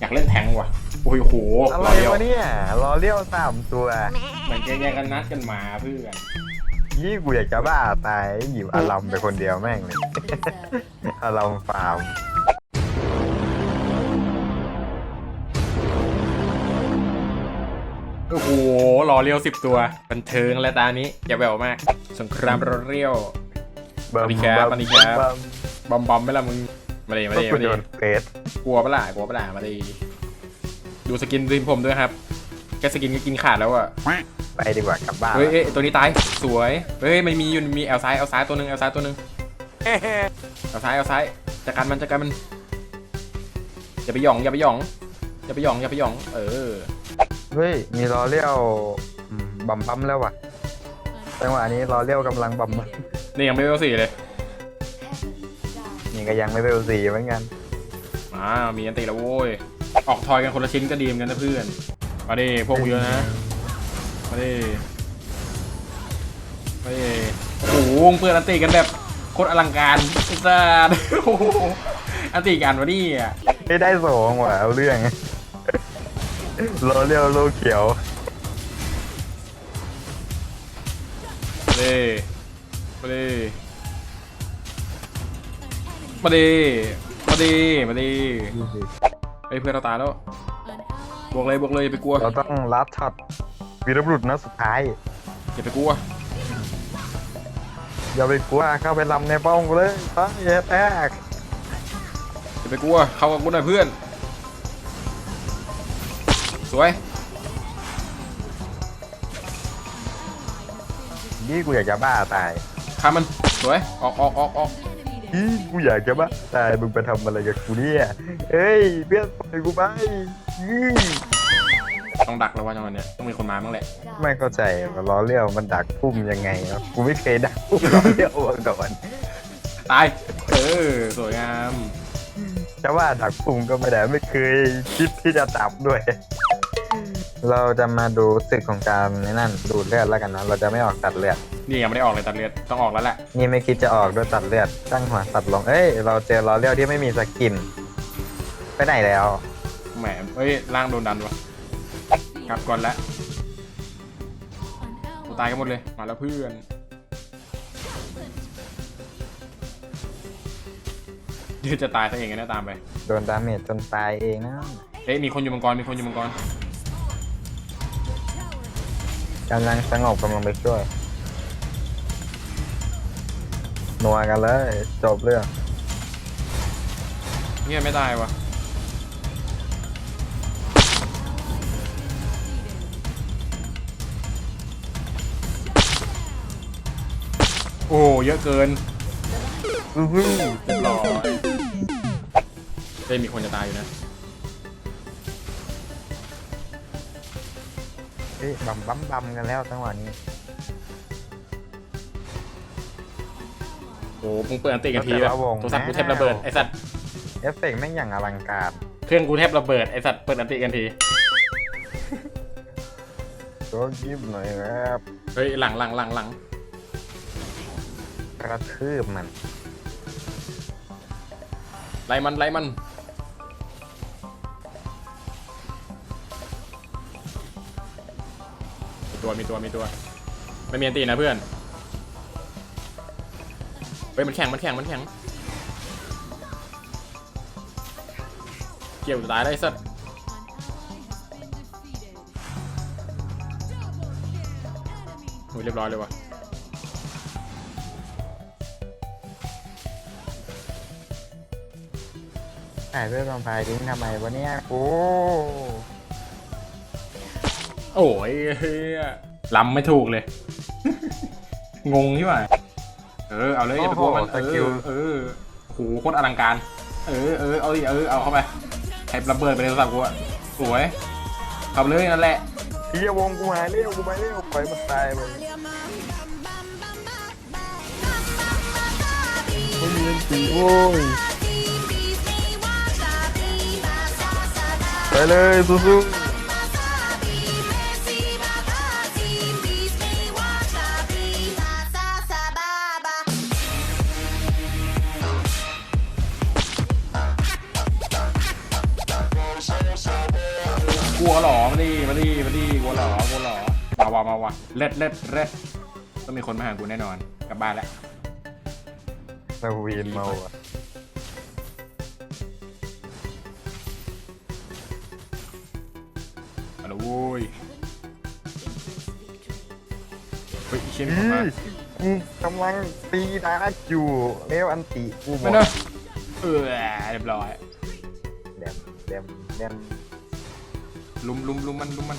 อยากเล่นแทงค์ว่ะโอ้ยโหอะไรรอเลี้ยววะเนี่ยรอเลี้ยวสามตัวเหมือนแย่งกันนัดกันมาเพื่อนยี่กูอยากจะบ้าตายหยิบอารมไปคนเดียวแม่งเลย อารมฟาร์มโอ้โหรอเลี้ยวสิบตัวบันเทิงและตานี้อย่าแววมาก สงครามรอเลี้ยวบัสวัสดีครับสวัสดีครับบัมบอมบอมไหม่ละมึง มาเลยมาก็เลยกูมาเลโดยนเฟสกลัวปะล่ะกลัวปะล่ะมาเลยดูสกินทีมผมด้วยครับแค่สกินก็กินขาดแล้วอะไปดีกว่ากลับบ้านเฮ้ยเอ้ยตัวนี้ตายสวยเฮ้ยมันมีอยู่มีแอลซ้ายแอลซ้ายตัวหนึงแอลซ้ายตัวหนึงแอลซ้ายแอลซ้ายจัดการมันจัดการมันอย่าไปหย่องอย่าไปหย่องอย่าไปหย่องอย่าไปหย่อง เออเฮ้ยมีรอเลี้ยวอืมบัมบัมแล้วว่ะจังหวะนี้รอเลี้ยวกำลังบัมบัมนี่ยังไม่เวลสี่เลยนี่ ก็ยังไม่เวลสี่เหมือนกันอ่ามีอันติแล้วโว้ย ออกทอยกันคนละชิ้นก็ดีเหมือนกันนะเพื่อน มาดิพวกกูเยอะนะ มาดิมาดิโอ้โหเพื่อนอันติกันแบบโคตรอลังการจ้าโอ้โหอันติกันวะนี่อะไม่ได้สองว่ะเอาเรื่องรอเลี้ยวโลเขียวมาดิมาดิ มาดิมาดิมาดิเฮ้ยเพื่อนเราตายแล้ว บวกเลยบวกเลยอย่าไปกลัว เราต้องลัดช็อตวีรบุรุษนัดสุดท้าย อย่าไปกลัว อย่าไปกลัวเข้าไปลำในป้องกูเลยไปอย่าแตกอย่าไปกลัว เข้ากับกูหน่อยเพื่อน สวย นี่กูอยากจะบ้าตายฆ่ามัน สวย ออกออกออกออก อีกูอยากจะบ้าตายมึงไปทำอะไรกับกูเนี่ยเอ้ยเพื่อนปล่อยกูไปอื้อต้องดักแล้วว่าจังหวะเนี้ยต้องมีคนมาบ้างแหละไม่เข้าใจว่าล้อเลี้ยวมันดักพุ่มยังไงวะกูไม่เคยดักพุ่มล้อเลี้ยวมาก่อนตายเออสวยงามจะว่าดักพุ่มก็ไม่ได้ไม่เคยคิดที่จะจับด้วย เราจะมาดูศึกของการในนั่นดูดเลือดแล้วกันนะเราจะไม่ออกตัดเลือด นี่ยังไม่ได้ออกเลยตัดเลือดต้องออกแล้วแหละนี่ไม่คิดจะออกด้วยตัดเลือดตั้งหัวตัดลงเอ้ยเราเจอล้อเลี้ยวที่ไม่มีสกิน ไปไหนแล้วแหมเฮ้ยล่างโดนดันวะกลับก่อนแล้วกูตายกันหมดเลยมาแล้วเพื่อนเดี๋ยวจะตายซะเองนะตามไปโดนดาเมจจนตายเองนะเฮ้ยมีคนอยู่มังกรมีคนอยู่มังกร กำลังสงบกำลังไปช่วยนัวกันเลยจบเรื่องเงียไม่ได้วะโอ้เยอะเกินอื้อหือเรียบร้อยเฮ้ยมีคนจะตายอยู่นะ เอ้ยบัมบัมบัมกันแล้วจังหวะนี้โอ้มึงเปิดอันติกันทีแบบโทรศัพท์กูแทบระเบิดไอสัตว์เอฟเฟกต์แม่งอย่างอลังการเครื่องกูแทบระเบิดไอสัตว์เปิดอันติกันทีตัวยิบหน่อยครับเฮ้ยหลังหลังหลังหลังกระทืบมันไล่มันไล่มัน ตัวมีตัวมีตัวไม่มีอันตินะเพื่อนเฮ้ยมันแข็งมันแข็งมันแข็งเกี่ยวจะตายได้สัตว์โอ้ยเรียบร้อยเลยวะถ่ายเพื่อความพายทิ้งทำไมวะเนี่ยโอ้ โอ้ยเฮียลำไม่ถูกเลย งงที่ว่าเออ เอาเลยอย่าไปกลัวมันเออเออโหโคตรอลังการ เออเออเอาดิเออเอาเข้าไปให้ระเบิดไปในโทรศัพท์กูอะสวยทำเลยนั่นแหละเฮียวงกูมาเร็วกูมาเร็วปล่อยมันตายไปโอ้ยเย็นสีโอ้ยไปเลยสู้ๆ มาดิมาดิมาดิกลัวเหรอกลัวเหรอมาวะมาวะเล็ดเล็ดเล็ดต้องมีคนมาหากูแน่นอน กลับบ้านแล้วสวีนเมาอะมาแล้วโว้ยเฮ้ยอีเชี่ยมีอืคนมาอกูกำลังตีดาร์กอยู่เอวอันติกูหมไม่ดเนอะเออเรียบร้อย เดมเดมเดม ลุมลุมลุมมันลุมมัน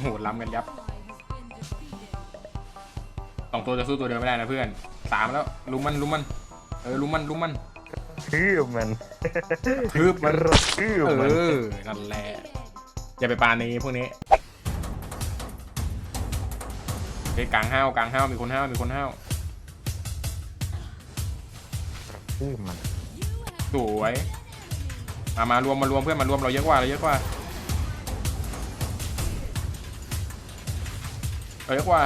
โหล้ำกันยับสองตัวจะสู้ตัวเดียวไม่ได้นะเพื่อนสามแล้วลุมมันลุมมันเออลุมมันลุมมันคือมันคืบมันคือเอมันอนั่นแหละอย่าไปปานี้พวกนี้เฮ้ยกลางห้าวกลางห้าวมีคนห้าวมีคนห้าวคือมัน สวยมามารวมมารวมเพื่อนมารวมเราเยอะกว่าเราเยอะกว่าเราเยอะกว่า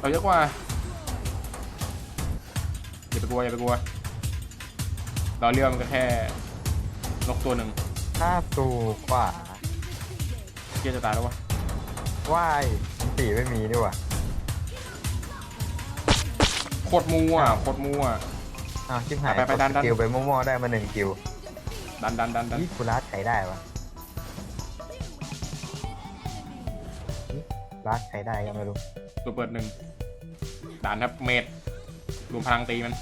เราเยอะกว่าอย่าไปกลัวอย่าไปกลัวเราเรียกมันก็แค่นกตัวหนึ่งถ้าตูขวาเกียจะตายแล้ววะว่ายอันติไม่มีนี่หว่าโคตรมัวโคตรมัว อ้าวชิบหายไปไปดันดันกิวไปมั่วๆได้มาหนึ่งกิวดันดันดันดันนี่กูรัดใช้ได้ปะรัดใช้ได้ก็ไม่รู้ตัวเปิดหนึ่งด่านครับเมดรวมพลังตีมัน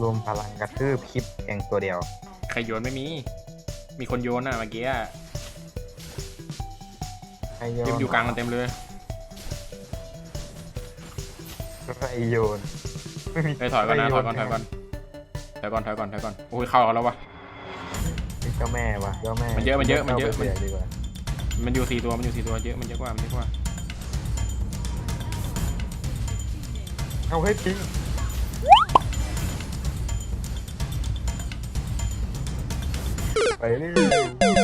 รวมพลังกระทืบคลิปเองตัวเดียวใครโยนไม่มี มีคนโยนอะเมื่อกี้อะใครโยทีมนอยู่กลางกันเต็มเลย ใครโยนไม่มีเฮ้ยถอยก่อนนะถอยก่อนถใครอยโก่อนถอยก่อนถอยก่อนถอยก่อนโอ้ยเข้าแล้ววะนี่เจ้าแม่วะเจ้าแม่มันเยอะมันเยอะมันเยอะาไปสีดีกว่ามันอยู่สี่ตัวมันอยู่สี่ตัวเยอะมันเยอะกว่ามันเยอะกว่าเอาให้ทิ้งไปเลย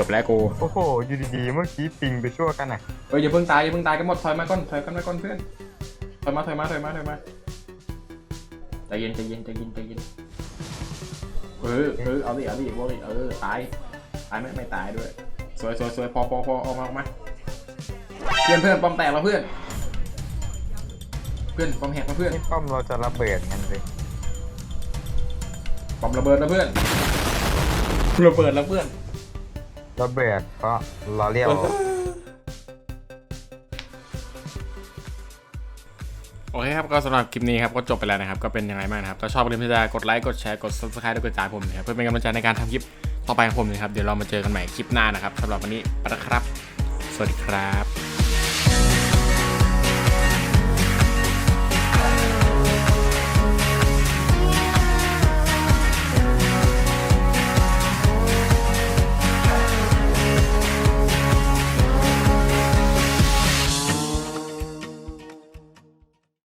จบแล้วกูโอ้โหอยู่ดีๆเมื่อกี้ปิงไปชั่วกันอะเอ้ยอย่าเพิ่งตายอย่าเพิ่งตายกันหมดถอยมาก่อนถอยกันมาก่อนเพื่อนถอยมาถอยมาถอยมาถอยมาใจเย็นใจเย็นใจเย็นใจเย็นเออเออเอาดิเอาดิวอลดิเออตายตายไม่ไม่ตายด้วยสวยสวยสวยพอพอพอออกมาออกมาเพื่อนเพื่อนปอมแตกแล้วเพื่อน เพื่อนปอมแหกมาเพื่อนนี่ป้อมเราจะระเบิดกันเลยปอมระเบิดแล้วเพื่อนระเบิดแล้วเพื่อน ระเบิดก็รอเราเรียกโอเคครับก็สำหรับคลิปนี้ครับก็จบไปแล้วนะครับ ก็เป็นยังไงบ้างนะครับ ถ้าชอบอย่าลืมที่จะกดไลค์กดแชร์กด subscribe ด้วยกดจ่ายผมนะครับเพื่อเป็นกำลังใจในการทำคลิปต่อไปของผมนะครับ เดี๋ยวเรามาเจอกันใหม่คลิปหน้านะครับสำหรับวันนี้ไปแล้วครับ สวัสดีครับ